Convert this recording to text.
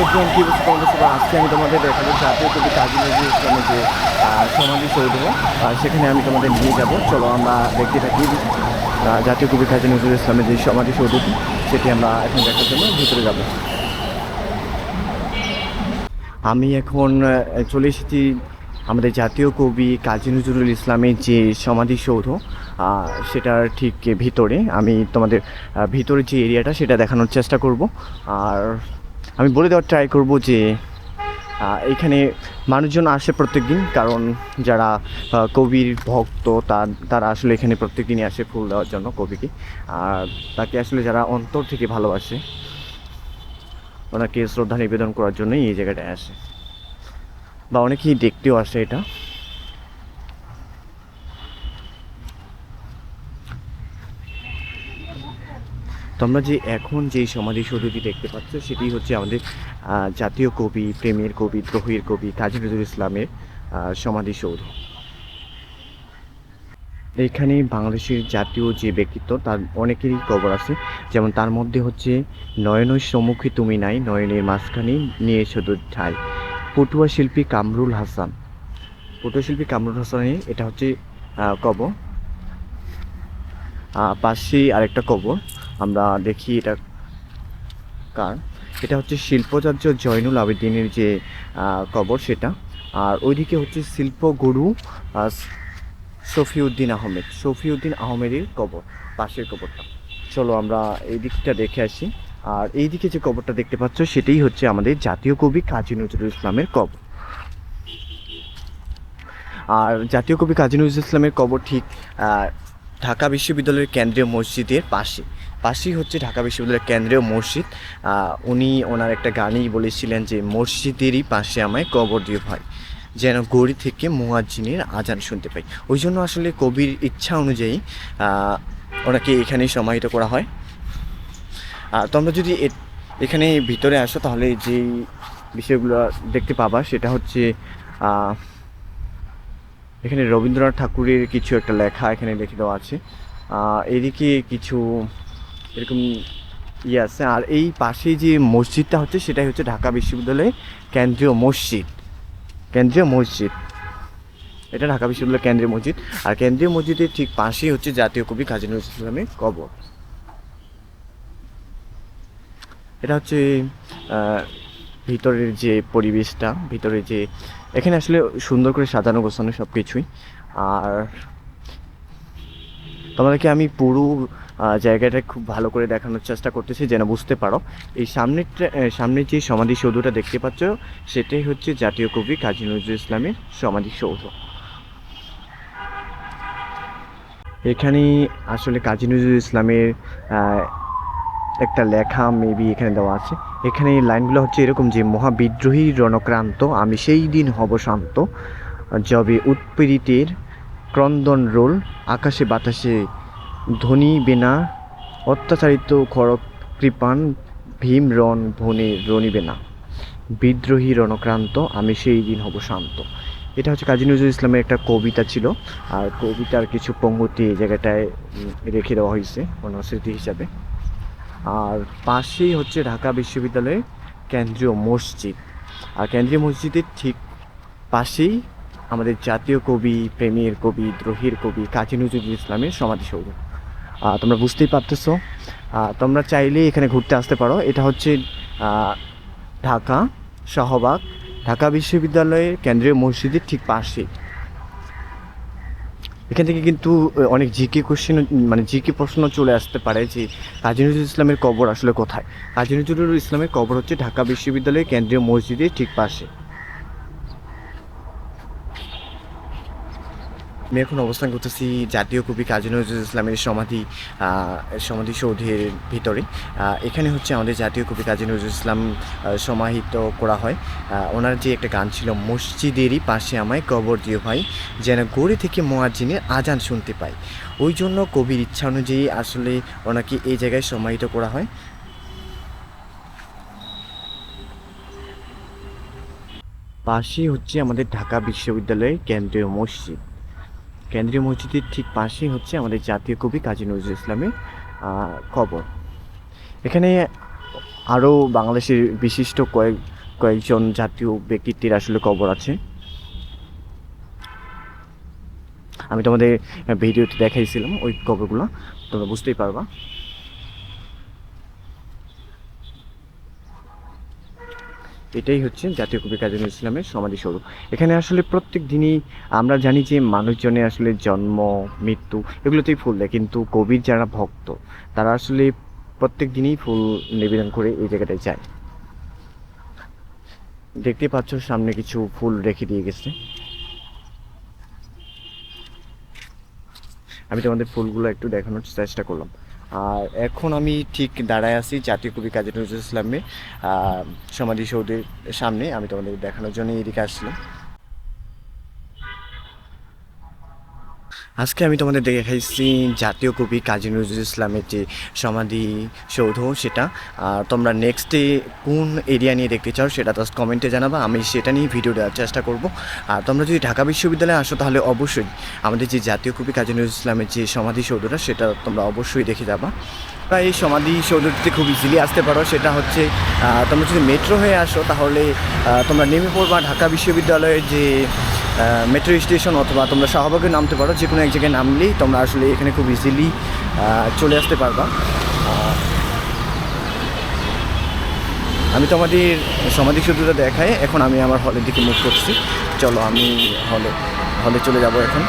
Everyone কি বলছি সবাই আজকে আমি তোমাদের দেখাবো জাতীয় কবি কাজী নজরুল ইসলামের যে সমাধি সৌধ সেখানে আমি তোমাদের নিয়ে যাব। চলো আমরা দেখতে থাকি জাতীয় কবি কাজী নজরুল ইসলামের যে সমাধি সৌধটি, সেটি আমরা এখন দেখার জন্য ভিতরে যাব। আমি এখন চলে এসেছি আমাদের জাতীয় কবি কাজী নজরুল ইসলামের যে সমাধিসৌধ সেটার ঠিক ভিতরে। আমি তোমাদের ভিতরে যে এরিয়াটা, সেটা দেখানোর চেষ্টা করব। আর আমি বলে দেওয়ার ট্রাই করব যে এখানে মানুষজন আসে প্রত্যেক দিন কারণ যারা কবির ভক্ত তার তারা আসলে এখানে প্রত্যেক দিনই আসে ফুল দেওয়ার জন্য কবিকে। আর তাকে আসলে যারা অন্তর থেকে ভালোবাসে, ওনাকে শ্রদ্ধা নিবেদন করার জন্যই এই জায়গাটায় আসে। বা অনেকেই দেখতেও আসে এটা। তোমরা যে এখন যেই সমাধিসৌধটি দেখতে পাচ্ছ সেটি হচ্ছে আমাদের জাতীয় কবি প্রেমের কবি দ্রোহীর কবি কাজী নজরুল ইসলামের আহ, সমাধিসৌধ এখানে বাংলাদেশের জাতীয় যে ব্যক্তিত্ব তার অনেকেরই কবর আছে। যেমন তার মধ্যে হচ্ছে নয়নের সম্মুখে তুমি নাই নয়নের মাঝখানে নিয়ে শুধু ঠাই। পটুয়া শিল্পী কামরুল হাসান। পটুয়া শিল্পী কামরুল হাসানের এটা হচ্ছে কবর। পাশেই আরেকটা কবর। আমরা দেখি এটা কার। এটা হচ্ছে শিল্পচার্য জয়নুল আবেদিনের যে কবর সেটা। আর ওইদিকে হচ্ছে শিল্পগুরু শফিউদ্দিন আহমেদ। শফিউদ্দিন আহমেদের কবর, পাশের কবরটা। চলো আমরা এই দিকটা দেখে আসি। আর এই দিকে যে কবরটা দেখতে পাচ্ছ, সেটাই হচ্ছে আমাদের জাতীয় কবি কাজী নজরুল ইসলামের কবর। আর জাতীয় কবি কাজী নজরুল ইসলামের কবর ঠিক ঢাকা বিশ্ববিদ্যালয়ের কেন্দ্রীয় মসজিদের পাশে। পাশেই হচ্ছে ঢাকা বিশ্ববিদ্যালয়ের কেন্দ্রীয় মসজিদ। উনি ওনার একটা গানেই বলেছিলেন যে, মসজিদেরই পাশে আমায় কবর দিয়ে ভাই, যেন গড়ি থেকে মুয়াজ্জিনের আজান শুনতে পাই। ওই জন্য আসলে কবির ইচ্ছা অনুযায়ী ওনাকে এখানেই সমাহিত করা হয়। তোমরা যদি এখানে ভিতরে আসো, তাহলে যে বিষয়গুলো দেখতে পাবা, সেটা হচ্ছে এখানে রবীন্দ্রনাথ ঠাকুরের কিছু একটা লেখা এখানে লিখে দেওয়া আছে। এদিকে কিছু এরকম ইয়ে আছে আর এই পাশে যে মসজিদটা হচ্ছে, সেটাই হচ্ছে ঢাকা বিশ্ববিদ্যালয়ের কেন্দ্রীয় মসজিদ। কেন্দ্রীয় মসজিদ। এটা ঢাকা বিশ্ববিদ্যালয়ের কেন্দ্রীয় মসজিদ। আর কেন্দ্রীয় মসজিদের ঠিক পাশেই হচ্ছে জাতীয় কবি কাজী নজরুল ইসলামের কবর। এটা হচ্ছে ভিতরের যে পরিবেশটা ভিতরে যে, এখানে আসলে সুন্দর করে সাজানো গোছানো সব কিছুই আর তোমাদেরকে আমি পুরো জায়গাটা খুব ভালো করে দেখানোর চেষ্টা করতেছি যেন বুঝতে পারো। এই সামনের যে সমাধিসৌধটা দেখতে পাচ্ছ, সেটাই হচ্ছে জাতীয় কবি কাজী নজরুল ইসলামের সমাধিসৌধ এখানে আসলে কাজী নজরুল ইসলামের একটা লেখা মেবি এখানে দেওয়া আছে। এখানে লাইনগুলো হচ্ছে এরকম যে, মহাবিদ্রোহী রণক্রান্ত, আমি সেই দিন হব শান্ত, যবে উৎপীড়িতের ক্রন্দন রোল, আকাশে বাতাসে ধ্বনি বেনা, অত্যাচারিত খড়ক কৃপান, ভীম রণ ভনে রণিবে না বিদ্রোহী রণক্রান্ত, আমি সেই দিন হব শান্ত। এটা হচ্ছে কাজী নজরুল ইসলামের একটা কবিতা ছিল, আর কবিতার কিছু পঙ্গতি এই জায়গাটায় রেখে দেওয়া হয়েছে ওনার স্মৃতি হিসাবে। আর পাশেই হচ্ছে ঢাকা বিশ্ববিদ্যালয়ের কেন্দ্রীয় মসজিদ। আর কেন্দ্রীয় মসজিদের ঠিক পাশেই আমাদের জাতীয় কবি, প্রেমের কবি, দ্রোহীর কবি কাজী নজরুল ইসলামের সমাধিসৌধ তোমরা বুঝতেই পারতেছো। তোমরা চাইলে এখানে ঘুরতে আসতে পারো। এটা হচ্ছে ঢাকা শাহবাগ, ঢাকা বিশ্ববিদ্যালয়ের কেন্দ্রীয় মসজিদের ঠিক পাশে এখান থেকে কিন্তু অনেক জিকে কোশ্চেন মানে জিকে প্রশ্ন চলে আসতে পারে যে কাজী নজরুল ইসলামের কবর আসলে কোথায়? কাজী নজরুল ইসলামের কবর হচ্ছে ঢাকা বিশ্ববিদ্যালয়ের কেন্দ্রীয় মসজিদের ঠিক পাশে। আমি এখন অবস্থান করতেছি জাতীয় কবি কাজী নজরুল ইসলামের সমাধি সমাধিসৌধের ভিতরে। এখানে হচ্ছে আমাদের জাতীয় কবি কাজী নজরুল ইসলাম সমাহিত করা হয়। ওনার যে একটা গান ছিল, মসজিদেরই পাশে আমায় কবর দিও ভাই, যেন গড়ি থেকে মোয়াজ্জিনের আজান শুনতে পাই। ওই জন্য কবির ইচ্ছা অনুযায়ী আসলে ওনাকে এই জায়গায় সমাহিত করা হয়। পাশেই হচ্ছে আমাদের ঢাকা বিশ্ববিদ্যালয়ের কেন্দ্রীয় মসজিদ। কেন্দ্রীয় মসজিদের ঠিক পাশেই হচ্ছে আমাদের জাতীয় কবি কাজী নজরুল ইসলামের কবর। এখানে আরও বাংলাদেশের বিশিষ্ট কয়েক, কয়েকজন জাতীয় ব্যক্তিত্বের আসলে কবর আছে। আমি তোমাদের ভিডিওতে দেখাইছিলাম ওই কবরগুলো, তোমরা বুঝতেই পারবা। এটাই হচ্ছে জাতীয় কবি কাজী নজরুল ইসলামের সমাধিসৌধ এখানে আসলে প্রত্যেক দিনই আমরা জানি যে মানুষজনের আসলে জন্ম, মৃত্যু এগুলোতেই ফুল দেয়। কিন্তু কবির যারা ভক্ত, তারা আসলে প্রত্যেক দিনই ফুল নিবেদন করে এই জায়গাটায় যায়। দেখতে পাচ্ছ সামনে কিছু ফুল রেখে দিয়ে গেছে। আমি তোমাদের ফুলগুলো একটু দেখানোর চেষ্টা করলাম। আর এখন আমি ঠিক দাঁড়ায় আছি জাতীয় কবি কাজী নজরুল ইসলামের সমাধি সমাধিসৌধের সামনে। আমি তোমাদের দেখানোর জন্য এদিকে আসলাম। আজকে আমি তোমাদের দেখাইছি জাতীয় কবি কাজী নজরুল ইসলামের যে সমাধি সৌধ সেটা। আর তোমরা নেক্সটে কোন এরিয়া নিয়ে দেখতে চাও সেটা জাস্ট কমেন্টে জানাবা, আমি সেটা নিয়ে ভিডিও দেওয়ার চেষ্টা করব। আর তোমরা যদি ঢাকা বিশ্ববিদ্যালয়ে আসো তাহলে অবশ্যই আমাদের যে জাতীয় কবি কাজী নজরুল ইসলামের যে সমাধি সৌধটা সেটা তোমরা অবশ্যই দেখে যাবা। বা এই সমাধি সৌধটিতে খুব ইজিলি আসতে পারো, সেটা হচ্ছে তোমরা যদি মেট্রো হয়ে আসো তাহলে তোমরা নেমে পড়বা ঢাকা বিশ্ববিদ্যালয়ের যে মেট্রো স্টেশন অথবা তোমরা শাহবাগে নামতে পারো যে কোনো এক জায়গায় নামলেই তোমরা আসলে এখানে খুব ইজিলি চলে আসতে পারবা। আমি তোমাদের সমাধি সূত্রটা দেখাই, এখন আমি আমার হলের দিকে মুখ করছি। চলো আমি হলে হলে চলে যাব এখন।